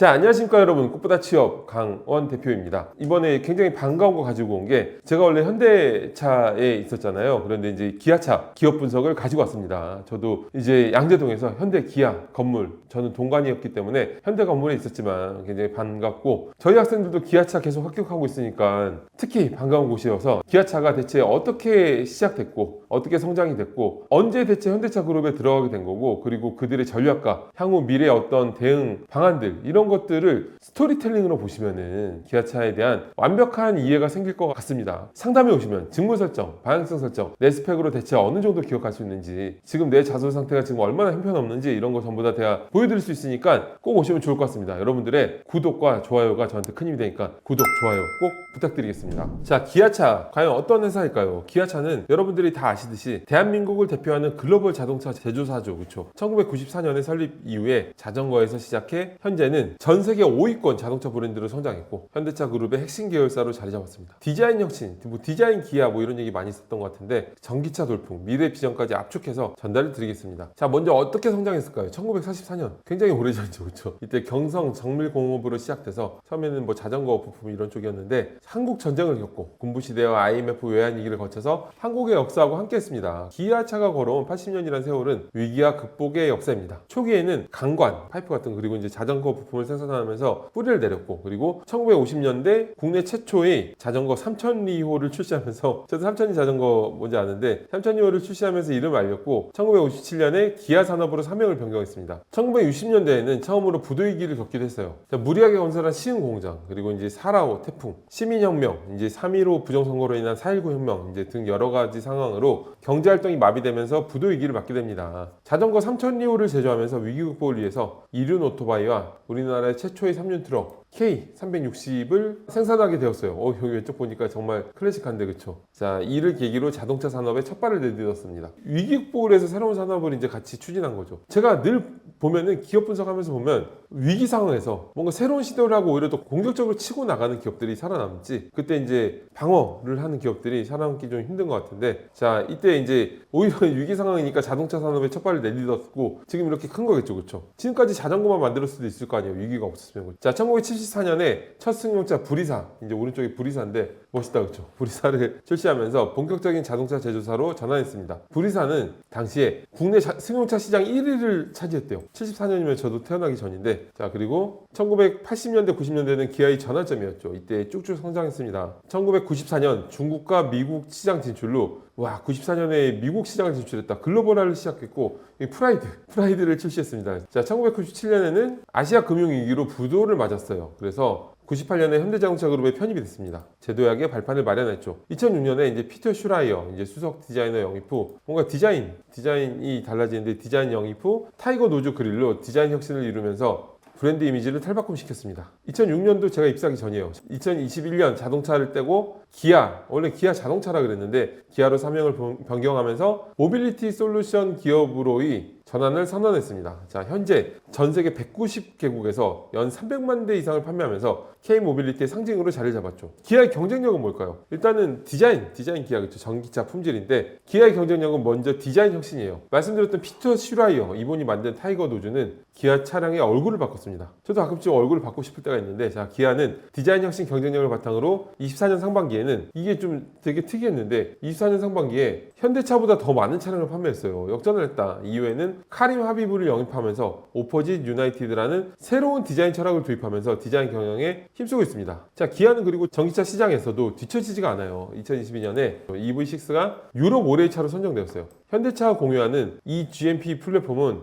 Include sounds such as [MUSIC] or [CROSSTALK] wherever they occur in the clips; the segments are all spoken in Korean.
자, 안녕하십니까 여러분. 꽃보다 취업 강원 대표입니다. 이번에 굉장히 반가운 거 가지고 온 게 제가 원래 현대차에 있었잖아요. 그런데 이제 기아차 기업 분석을 가지고 왔습니다. 저도 이제 양재동에서 현대 기아 건물 저는 동관이었기 때문에 현대 건물에 있었지만 굉장히 반갑고 저희 학생들도 기아차 계속 합격하고 있으니까 특히 반가운 곳이어서 기아차가 대체 어떻게 시작됐고 어떻게 성장이 됐고 언제 대체 현대차 그룹에 들어가게 된 거고 그리고 그들의 전략과 향후 미래의 어떤 대응 방안들 이런 것들을 스토리텔링으로 보시면은 기아차에 대한 완벽한 이해가 생길 것 같습니다. 상담에 오시면 직무 설정, 방향성 설정, 내 스펙으로 대체 어느 정도 기억할 수 있는지 지금 내 자소 상태가 지금 얼마나 형편없는지 이런 거 전부 다 제가 보여드릴 수 있으니까 꼭 오시면 좋을 것 같습니다. 여러분들의 구독과 좋아요가 저한테 큰 힘이 되니까 구독, 좋아요 꼭 부탁드리겠습니다. 자, 기아차 과연 어떤 회사일까요? 기아차는 여러분들이 다 아시듯이 대한민국을 대표하는 글로벌 자동차 제조사죠. 그렇죠? 1994년에 설립 이후에 자전거에서 시작해 현재는 전 세계 5위권 자동차 브랜드로 성장했고 현대차 그룹의 핵심 계열사로 자리 잡았습니다. 디자인 혁신, 뭐 디자인 기아 뭐 이런 얘기 많이 썼던 것 같은데 전기차 돌풍, 미래 비전까지 압축해서 전달을 드리겠습니다. 자, 먼저 어떻게 성장했을까요? 1944년. 굉장히 오래전이죠. 그렇죠? 이때 경성 정밀공업으로 시작돼서 처음에는 뭐 자전거 부품 이런 쪽이었는데 한국 전쟁을 겪고 군부 시대와 IMF 외환 위기를 거쳐서 한국의 역사하고 함께했습니다. 기아차가 걸어온 80년이라는 세월은 위기와 극복의 역사입니다. 초기에는 강관, 파이프 같은 그리고 이제 자전거 부품 을 생산하면서 뿌리를 내렸고 그리고 1950년대 국내 최초의 자전거 3002호를 출시하면서 저도 3002 자전거 뭔지 아는데 3002호를 출시하면서 이름을 알렸고 1957년에 기아 산업으로 사명을 변경했습니다. 1960년대에는 처음으로 부도위기를 겪기도 했어요. 자, 무리하게 건설한 시흥 공장 그리고 이제 사라오 태풍, 시민혁명, 이제 3.15 부정선거로 인한 4.19 혁명 이제 등 여러 가지 상황으로 경제 활동이 마비되면서 부도 위기를 맞게 됩니다. 자전거 3,000리호를 제조하면서 위기 극복을 위해서 이륜 오토바이와 우리나라 의 최초의 3륜 트럭 K360을 생산하게 되었어요. 어, 여기 왼쪽 보니까 정말 클래식한데 그쵸? 자, 이를 계기로 자동차 산업에 첫 발을 내딛었습니다. 위기 극복을 해서 새로운 산업을 이제 같이 추진한 거죠. 제가 늘 보면은 기업 분석하면서 보면 위기 상황에서 뭔가 새로운 시도를 하고 오히려 더 공격적으로 치고 나가는 기업들이 살아남지 그때 이제 방어를 하는 기업들이 살아남기 좀 힘든 것 같은데 자 이때 이제 오히려 [LAUGHS] 위기 상황이니까 자동차 산업에 첫 발을 내딛었고 지금 이렇게 큰 거겠죠 그렇죠 지금까지 자전거만 만들 수도 있을 거 아니에요 위기가 없었으면 자 1974년에 첫 승용차 브리사. 이제 오른쪽이 브리사인데 멋있다 그렇죠 브리사를 [LAUGHS] 출시하면서 본격적인 자동차 제조사로 전환했습니다. 브리사는 당시에 국내 자- 승용차 시장 1위를 차지했대요. 74년이면 저도 태어나기 전인데 자 그리고 1980년대 90년대는 기아의 전환점이었죠. 이때 쭉쭉 성장했습니다. 1994년 중국과 미국 시장 진출로 와 94년에 미국 시장을 진출했다. 글로벌화를 시작했고 이 프라이드 프라이드를 출시했습니다 자 1997년에는 아시아 금융위기로 부도를 맞았어요 그래서 98년에 현대자동차 그룹에 편입이 됐습니다. 제도약의 발판을 마련했죠. 2006년에 이제 피터 슈라이어 이제 수석 디자이너 영입 후 뭔가 디자인 디자인이 달라지는데 디자인 영입 후 타이거 노즈 그릴로 디자인 혁신을 이루면서 브랜드 이미지를 탈바꿈 시켰습니다. 2006년도 제가 입사하기 전이에요. 2021년 자동차를 떼고 기아, 원래 기아 자동차라 그랬는데 기아로 사명을 변- 변경하면서 모빌리티 솔루션 기업으로의 전환을 선언했습니다. 자, 현재 전 세계 190개국에서 연 300만 대 이상을 판매하면서 K 모빌리티의 상징으로 자리를 잡았죠. 기아의 경쟁력은 뭘까요? 일단은 디자인, 디자인 기아 그렇죠. 전기차 품질인데 기아의 경쟁력은 먼저 디자인 혁신이에요. 말씀드렸던 피터 슈라이어 이분이 만든 타이거 노즈는 기아 차량의 얼굴을 바꿨습니다. 저도 가끔씩 얼굴을 바꾸고 싶을 때가 있는데 자, 기아는 디자인 혁신 경쟁력을 바탕으로 24년 상반기에는 이게 좀 되게 특이했는데 24년 상반기에 현대차보다 더 많은 차량을 판매했어요. 역전을 했다. 이후에는 카림 하비브를 영입하면서 오퍼짓 유나이티드라는 새로운 디자인 철학을 도입하면서 디자인 경영에 힘쓰고 있습니다. 자, 기아는 그리고 전기차 시장에서도 뒤처지지가 않아요. 2022년에 EV6가 유럽 올해의 차로 선정되었어요. 현대차가 공유하는 이 GMP 플랫폼은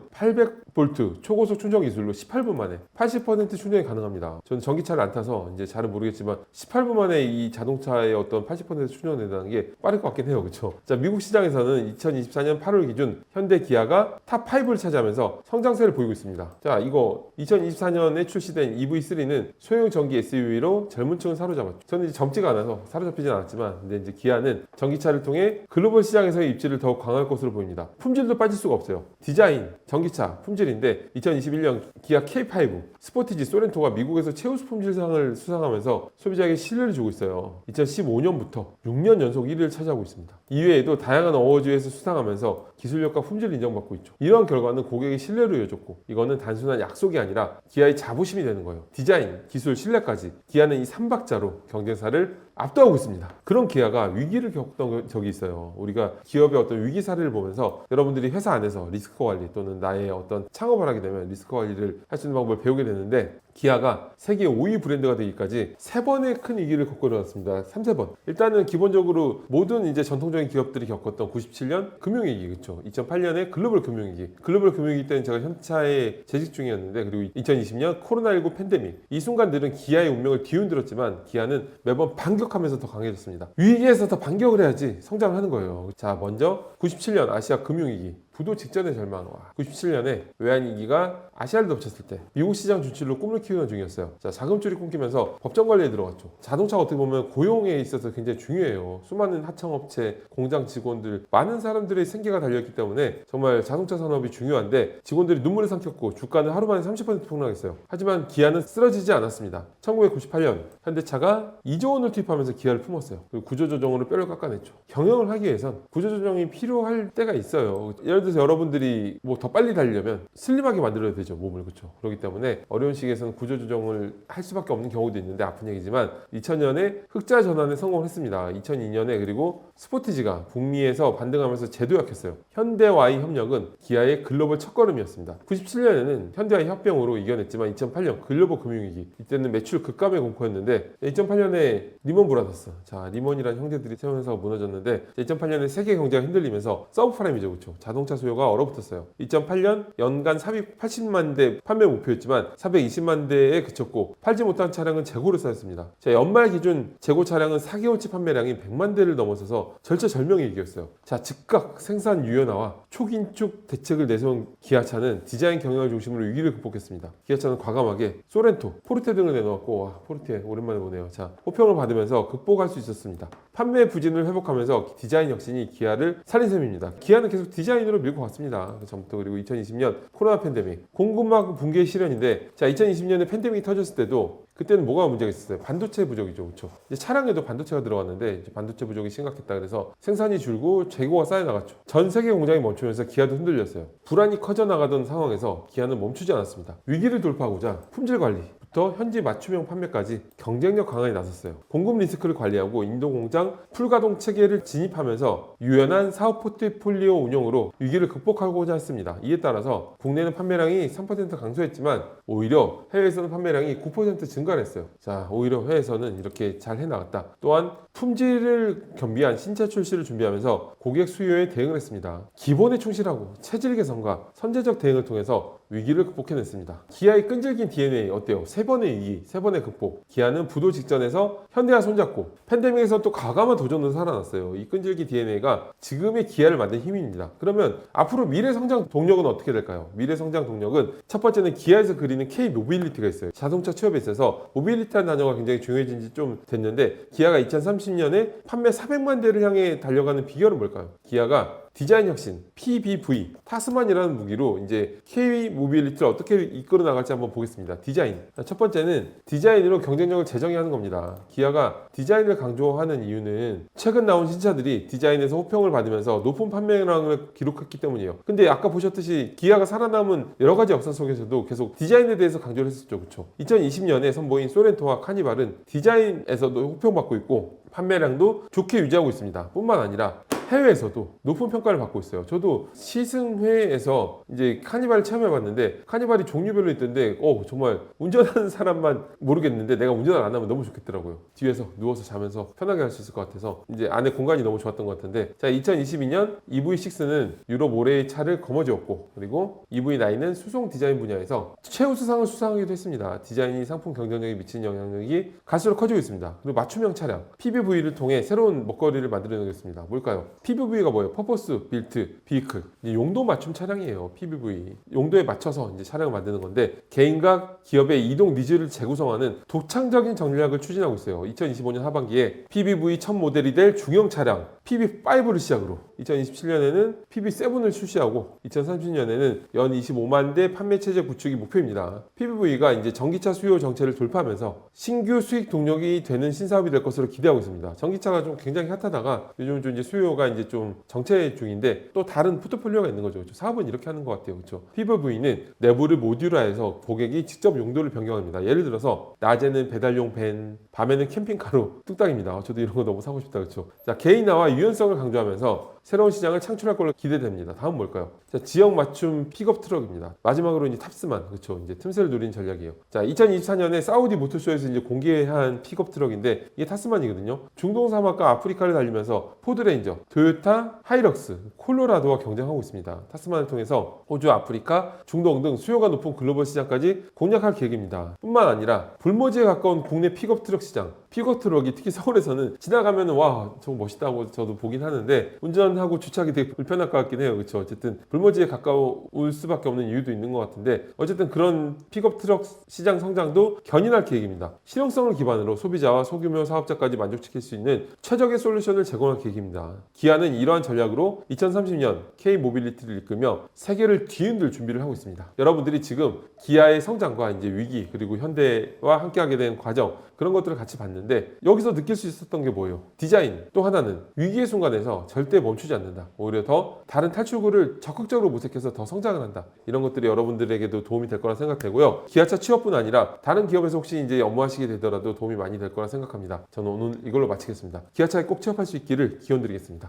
800V 초고속 충전 기술로 18분 만에 80% 충전이 가능합니다. 저는 전기차를 안 타서 이제 잘은 모르겠지만 18분 만에 이 자동차의 어떤 80% 충전된다는 게 빠를 것 같긴 해요. 그렇죠? 자, 미국 시장에서는 2024년 8월 기준 현대 기아가 탑 5를 차지하면서 성장세를 보이고 있습니다. 자, 이거 2024년에 출시된 EV3는 소형 전기 SUV로 젊은 층을 사로잡았죠. 저는 이제 젊지가 않아서 사로잡히진 않았지만 근데 이제 기아는 전기차를 통해 글로벌 시장에서의 입지를 더욱 강할 것으로 보입니다. 품질도 빠질 수가 없어요. 디자인, 전기차, 품질 품질인데 2021년 기아 K5 스포티지 소렌토가 미국에서 최우수 품질상을 수상하면서 소비자에게 신뢰를 주고 있어요. 2015년부터 6년 연속 1위를 차지하고 있습니다. 이외에도 다양한 어워즈에서 수상하면서 기술력과 품질을 인정받고 있죠. 이러한 결과는 고객의 신뢰로 이어졌고 이거는 단순한 약속이 아니라 기아의 자부심이 되는 거예요. 디자인, 기술, 신뢰까지 기아는 이 3박자로 경쟁사를 압도하고 있습니다. 그런 기아가 위기를 겪던 적이 있어요. 우리가 기업의 어떤 위기 사례를 보면서 여러분들이 회사 안에서 리스크 관리 또는 나의 어떤 창업을 하게 되면 리스크 관리를 할 수 있는 방법을 배우게 되는데 기아가 세계 5위 브랜드가 되기까지 세 번의 큰 위기를 겪고 일어났습니다. 3, 세 번. 일단은 기본적으로 모든 이제 전통적인 기업들이 겪었던 97년 금융위기 그렇죠. 2008년에 글로벌 금융위기. 글로벌 금융위기 때는 제가 현차에 재직 중이었는데 그리고 2020년 코로나19 팬데믹. 이 순간들은 기아의 운명을 뒤흔들었지만 기아는 매번 반격하면서 더 강해졌습니다. 위기에서 더 반격을 해야지 성장을 하는 거예요. 자, 먼저 97년 아시아 금융위기. 부도 직전의 절망. 와, 97년에 외환위기가 아시아를 덮쳤을 때 미국 시장 진출로 꿈을 키우는 중이었어요. 자, 자금줄이 끊기면서 법정 관리에 들어갔죠. 자동차가 어떻게 보면 고용에 있어서 굉장히 중요해요. 수많은 하청업체, 공장 직원들, 많은 사람들의 생계가 달려있기 때문에 정말 자동차 산업이 중요한데 직원들이 눈물을 삼켰고 주가는 하루 만에 30% 폭락했어요. 하지만 기아는 쓰러지지 않았습니다. 1998년 현대차가 2조 원을 투입하면서 기아를 품었어요. 그리고 구조조정으로 뼈를 깎아냈죠. 경영을 하기 위해선 구조조정이 필요할 때가 있어요. 예를 들어서 여러분들이 뭐 더 빨리 달리려면 슬림하게 만들어야 되죠 몸을 그렇죠. 그렇기 때문에 어려운 시기에서는 구조 조정을 할 수밖에 없는 경우도 있는데 아픈 얘기지만 2000년에 흑자 전환에 성공했습니다. 2002년에 그리고 스포티지가 북미에서 반등하면서 제도약했어요. 현대와의 협력은 기아의 글로벌 첫걸음이었습니다. 97년에는 현대와의 협병으로 이겨냈지만 2008년 글로벌 금융위기 이때는 매출 급감의 공포였는데 2008년에 리먼 브라더스 자 리먼이라는 형제들이 세우면서 무너졌는데 2008년에 세계 경제가 흔들리면서 서브프라임이죠 그렇죠. 자동차 수요가 얼어붙었어요. 2008년 연간 480만 대 판매 목표였지만 420만 대에 그쳤고 팔지 못한 차량은 재고를 쌓였습니다. 자, 연말 기준 재고 차량은 4개월치 판매량이 100만 대를 넘어서서 절체절명의 위기였어요. 자, 즉각 생산 유연화와 초긴축 대책을 내세운 기아차는 디자인 경영을 중심으로 위기를 극복했습니다. 기아차는 과감하게 소렌토, 포르테 등을 내놓았고 와, 포르테 오랜만에 보네요. 자, 호평을 받으면서 극복할 수 있었습니다. 판매 부진을 회복하면서 디자인 혁신이 기아를 살린 셈입니다. 기아는 계속 디자인으로 밀고 갔습니다. 그 전부터 그리고 2020년 코로나 팬데믹, 공급망 붕괴 실현인데 자 2020년에 팬데믹이 터졌을 때도 그때는 뭐가 문제가 있었어요? 반도체 부족이죠, 그렇죠? 이제 차량에도 반도체가 들어갔는데 반도체 부족이 심각했다 그래서 생산이 줄고 재고가 쌓여 나갔죠. 전 세계 공장이 멈추면서 기아도 흔들렸어요. 불안이 커져 나가던 상황에서 기아는 멈추지 않았습니다. 위기를 돌파하고자 품질 관리, 부터 현지 맞춤형 판매까지 경쟁력 강화에 나섰어요. 공급 리스크를 관리하고 인도 공장 풀가동 체계를 진입하면서 유연한 사업 포트폴리오 운영으로 위기를 극복하고자 했습니다. 이에 따라서 국내는 판매량이 3% 강소했지만 오히려 해외에서는 판매량이 9% 증가 했어요. 자, 오히려 해외에서는 이렇게 잘 해나갔다. 또한 품질을 겸비한 신차 출시를 준비하면서 고객 수요에 대응을 했습니다. 기본에 충실하고 체질 개선과 선제적 대응을 통해서 위기를 극복해냈습니다. 기아의 끈질긴 DNA 어때요? 세 번의 위기, 세 번의 극복. 기아는 부도 직전에서 현대와 손잡고 팬데믹에서 또 과감한 도전으로 살아났어요. 이 끈질긴 DNA가 지금의 기아를 만든 힘입니다. 그러면 앞으로 미래 성장 동력은 어떻게 될까요? 미래 성장 동력은 첫 번째는 기아에서 그리는 K 모빌리티가 있어요. 자동차 취업에 있어서 모빌리티한 단어가 굉장히 중요해진 지 좀 됐는데 기아가 2030년에 판매 400만 대를 향해 달려가는 비결은 뭘까요? 기아가 디자인 혁신, PBV, 타스만이라는 무기로 이제 K 모빌리티를 어떻게 이끌어 나갈지 한번 보겠습니다. 디자인. 첫 번째는 디자인으로 경쟁력을 재정의하는 겁니다. 기아가 디자인을 강조하는 이유는 최근 나온 신차들이 디자인에서 호평을 받으면서 높은 판매량을 기록했기 때문이에요. 근데 아까 보셨듯이 기아가 살아남은 여러 가지 역사 속에서도 계속 디자인에 대해서 강조를 했었죠. 그렇죠? 2020년에 선보인 소렌토와 카니발은 디자인에서도 호평받고 있고 판매량도 좋게 유지하고 있습니다. 뿐만 아니라 해외에서도 높은 평가를 받고 있어요. 저도 시승회에서 이제 카니발을 체험해 봤는데 카니발이 종류별로 있던데, 어 정말 운전하는 사람만 모르겠는데 내가 운전을 안 하면 너무 좋겠더라고요. 뒤에서 누워서 자면서 편하게 할 수 있을 것 같아서 이제 안에 공간이 너무 좋았던 것 같은데, 자 2022년 EV6는 유럽 올해의 차를 거머쥐었고 그리고 EV9은 수송 디자인 분야에서 최우수상을 수상하기도 했습니다. 디자인이 상품 경쟁력에 미치는 영향력이 갈수록 커지고 있습니다. 그리고 맞춤형 차량 PBV를 통해 새로운 먹거리를 만들어내겠습니다. 뭘까요? PVV가 뭐예요? 퍼포스 빌트 비클 용도 맞춤 차량이에요. PVV 용도에 맞춰서 이제 차량을 만드는 건데 개인과 기업의 이동 니즈를 재구성하는 독창적인 전략을 추진하고 있어요. 2025년 하반기에 PBV 첫 모델이 될 중형 차량 PB5를 시작으로 2027년에는 PB7을 출시하고 2030년에는 연 25만 대 판매 체제 구축이 목표입니다. PBV가 이제 전기차 수요 정체를 돌파하면서 신규 수익 동력이 되는 신사업이 될 것으로 기대하고 있습니다. 전기차가 좀 굉장히 핫하다가 요즘 좀 이제 수요가 이제 좀 정체 중인데 또 다른 포트폴리오가 있는 거죠. 그렇죠? 사업은 이렇게 하는 것 같아요. 그렇죠? PBV는 내부를 모듈화해서 고객이 직접 용도를 변경합니다. 예를 들어서 낮에는 배달용 밴, 밤에는 캠핑카로 뚝딱입니다. 저도 이런 거 너무 사고 싶다. 그렇죠? 자, 개인화와 유연성을 강조하면서 새로운 시장을 창출할 걸로 기대됩니다. 다음 뭘까요? 자, 지역 맞춤 픽업 트럭입니다. 마지막으로 이제 탑스만 그렇죠. 이제 틈새를 노린 전략이에요. 자, 2024년에 사우디 모터쇼에서 이제 공개한 픽업 트럭인데 이게 타스만이거든요. 중동 사막과 아프리카를 달리면서 포드레인저, 토요타, 하이럭스, 콜로라도와 경쟁하고 있습니다. 타스만을 통해서 호주, 아프리카, 중동 등 수요가 높은 글로벌 시장까지 공략할 계획입니다. 뿐만 아니라 불모지에 가까운 국내 픽업 트럭 시장, 픽업 트럭이 특히 서울에서는 지나가면 와 저거 멋있다고 저도 보긴 하는데 운전하고 주차하기 되게 불편할 것 같긴 해요. 그렇죠 어쨌든 불모지에 가까울 수밖에 없는 이유도 있는 것 같은데 어쨌든 그런 픽업 트럭 시장 성장도 견인할 계획입니다. 실용성을 기반으로 소비자와 소규모 사업자까지 만족시킬 수 있는 최적의 솔루션을 제공할 계획입니다. 기아는 이러한 전략으로 2030년 K 모빌리티를 이끌며 세계를 뒤흔들 준비를 하고 있습니다. 여러분들이 지금 기아의 성장과 이제 위기 그리고 현대와 함께하게 된 과정 그런 것들을 같이 봤는데 여기서 느낄 수 있었던 게 뭐예요? 디자인 또 하나는 위기의 순간에서 절대 멈추지 않는다. 오히려 더 다른 탈출구를 적극적으로 모색해서 더 성장을 한다. 이런 것들이 여러분들에게도 도움이 될 거라 생각되고요. 기아차 취업뿐 아니라 다른 기업에서 혹시 이제 업무하시게 되더라도 도움이 많이 될 거라 생각합니다. 저는 오늘 이걸로 마치겠습니다. 기아차에 꼭 취업할 수 있기를 기원 드리겠습니다.